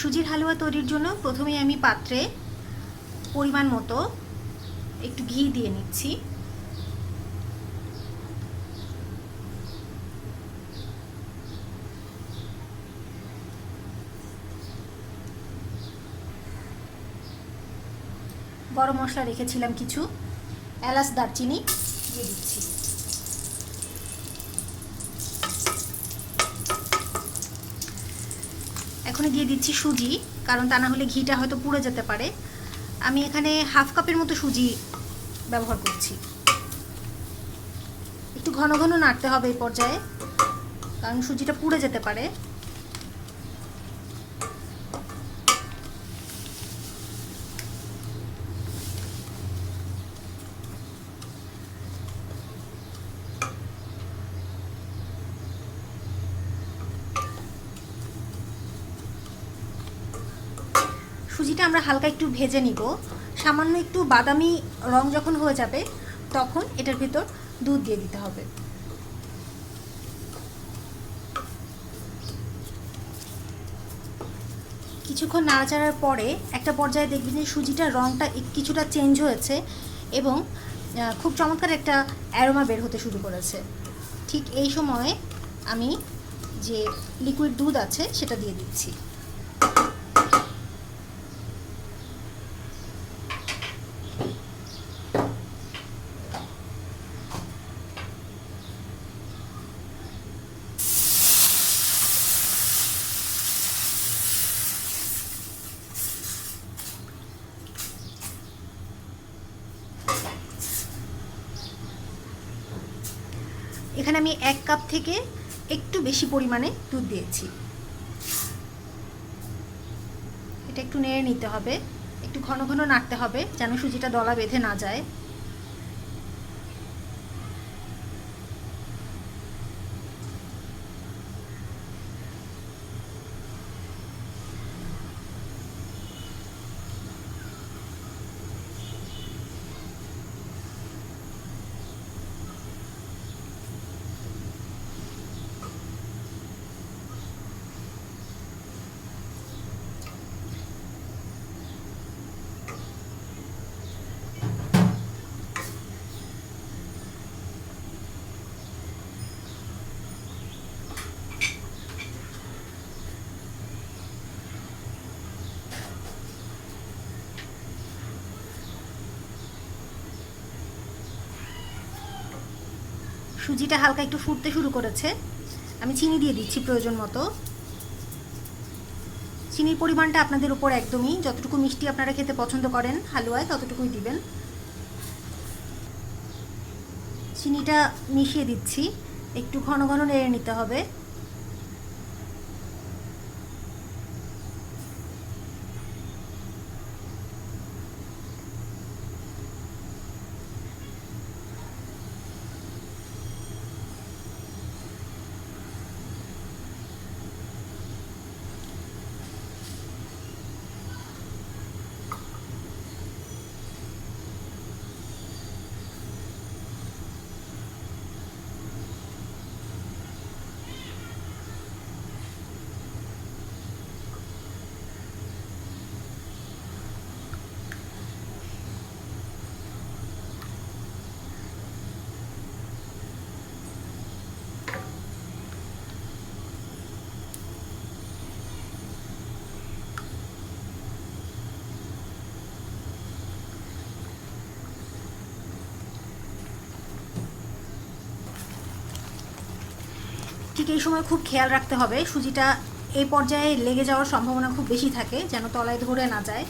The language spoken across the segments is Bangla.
সুজির হালুয়া তৈরির জন্য প্রথমেই আমি পাত্রে পরিমাণ মতো একটু ঘি দিয়ে নিচ্ছি। গরম মশলা রেখেছিলাম কিছু এলাচ, দারচিনি দিয়ে দিচ্ছি। এখন দিয়ে দিচ্ছি সুজি, কারণ তা না হলে ঘিটা হয়তো পুড়ে যেতে পারে। আমি এখানে হাফ কাপের মতো সুজি ব্যবহার করছি। একটু ঘন ঘন নাড়তে হবে এই পর্যায়ে, কারণ সুজিটা পুড়ে যেতে পারে। সুজিটা আমরা হালকা একটু ভেজে নিব। সামান্য একটু বাদামি রং যখন হয়ে যাবে, তখন এটার ভিতর দুধ দিয়ে দিতে হবে। কিছুক্ষণ নাড়াচাড়ার পরে একটা পর্যায়ে দেখবেন যে সুজিটার রংটা কিছুটা চেঞ্জ হয়েছে এবং খুব চমৎকার একটা অ্যারোমা বের হতে শুরু করেছে। ঠিক এই সময়ে আমি যে লিকুইড দুধ আছে, সেটা দিয়ে দিচ্ছি। এখানে আমি এক কাপ থেকে একটু বেশি পরিমাণে দুধ দিয়েছি। এটা একটু নেড়ে নিতে হবে। একটু ঘন ঘন নাড়তে হবে যেন সুজিটা দলা বেঁধে না যায়। সুজিটা হালকা একটু ফুটতে শুরু করেছে। আমি চিনি দিয়ে দিচ্ছি প্রয়োজন মতো। চিনির পরিমাণটা আপনাদের উপর একদমই, যতটুকু মিষ্টি আপনারা খেতে পছন্দ করেন, হালুয়ায় ততটুকুই দিবেন। চিনিটা মিশিয়ে দিচ্ছি। একটু ঘন ঘন নেড়ে নিতে হবে। ঠিক এই সময় খুব খেয়াল রাখতে হবে। সুজিটা এই পর্যায়ে লেগে যাওয়ার সম্ভাবনা খুব বেশি থাকে, যেন তলায় ধরে না যায়।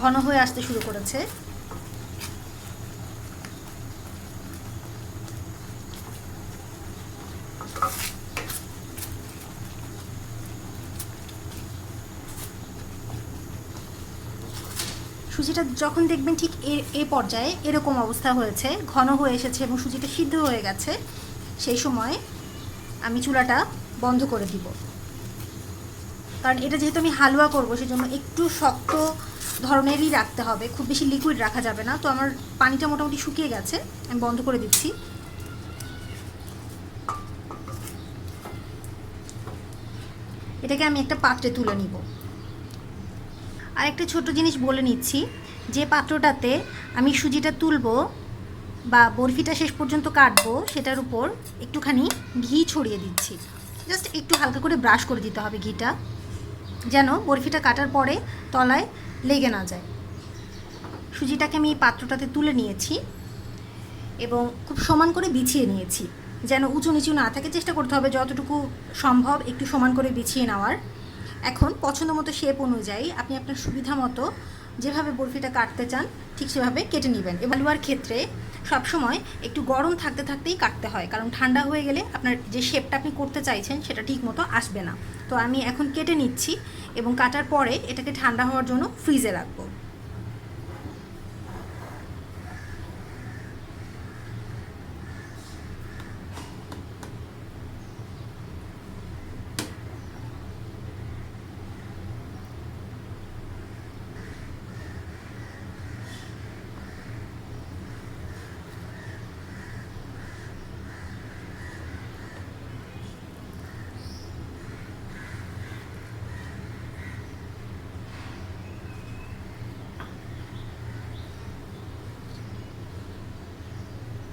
ঘন হয়ে আসতে শুরু করেছে। সুজিটা যখন দেখবেন ঠিক এ পর্যায়ে এরকম অবস্থা হয়েছে, ঘন হয়ে এসেছে এবং সুজিটা সিদ্ধ হয়ে গেছে, সেই সময় আমি চুলাটা বন্ধ করে দিব। কারণ এটা যেহেতু আমি হালুয়া করব, সেজন্য একটু শক্ত ধরনেরই রাখতে হবে, খুব বেশি লিকুইড রাখা যাবে না। তো আমার পানিটা মোটামুটি শুকিয়ে গেছে, আমি বন্ধ করে দিচ্ছি। এটাকে আমি একটা পাত্রে তুলে নিব। আর একটা ছোট জিনিস বলে নিচ্ছি। যে পাত্রটাতে আমি সুজিটা তুলবো বা বরফিটা শেষ পর্যন্ত কাটবো, সেটার উপর একটুখানি ঘি ছড়িয়ে দিচ্ছি। জাস্ট একটু হালকা করে ব্রাশ করে দিতে হবে ঘিটা, যেন বরফিটা কাটার পরে তলায় লেগে না যায়। সুজিটাকে আমি পাত্রটাতে তুলে নিয়েছি এবং খুব সমান করে বিছিয়ে নিয়েছি, যেন উঁচু নিচু না থাকে। চেষ্টা করতে হবে যতটুকু সম্ভব একটু সমান করে বিছিয়ে নেওয়ার। এখন পছন্দ মতো শেপ অনুযায়ী আপনি আপনার সুবিধা মতো যেভাবে বরফিটা কাটতে চান, ঠিক সেভাবে কেটে নেবেন। হালুয়ার ক্ষেত্রে সবসময় একটু গরম থাকতে থাকতেই কাটতে হয়, কারণ ঠান্ডা হয়ে গেলে আপনার যে শেপটা আপনি করতে চাইছেন সেটা ঠিক মতো আসবে না। তো আমি এখন কেটে নিচ্ছি এবং কাটার পরে এটাকে ঠান্ডা হওয়ার জন্য ফ্রিজে রাখব।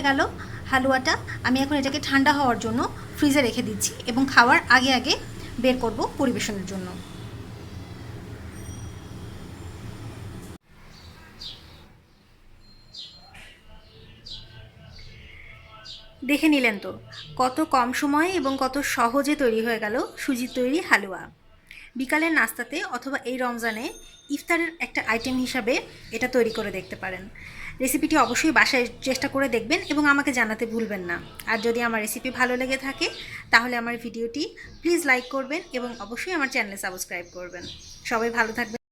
গেল হালুয়াটা। আমি এখন এটাকে ঠান্ডা হওয়ার জন্য ফ্রিজে রেখে দিচ্ছি এবং খাওয়ার আগে আগে বের করব পরিবেশনের জন্য। দেখে নিলেন তো, কত কম সময়ে এবং কত সহজে তৈরি হয়ে গেল সুজির তৈরি হালুয়া। বিকালের নাস্তাতে অথবা এই রমজানে ইফতারের একটা আইটেম হিসাবে এটা তৈরি করে দেখতে পারেন। রেসিপিটি অবশ্যই বাসায় চেষ্টা করে দেখবেন এবং আমাকে জানাতে ভুলবেন না। আর যদি আমার রেসিপি ভালো লেগে থাকে, তাহলে আমার ভিডিওটি প্লিজ লাইক করবেন এবং অবশ্যই আমার চ্যানেলে সাবস্ক্রাইব করবেন। সবাই ভালো থাকবেন।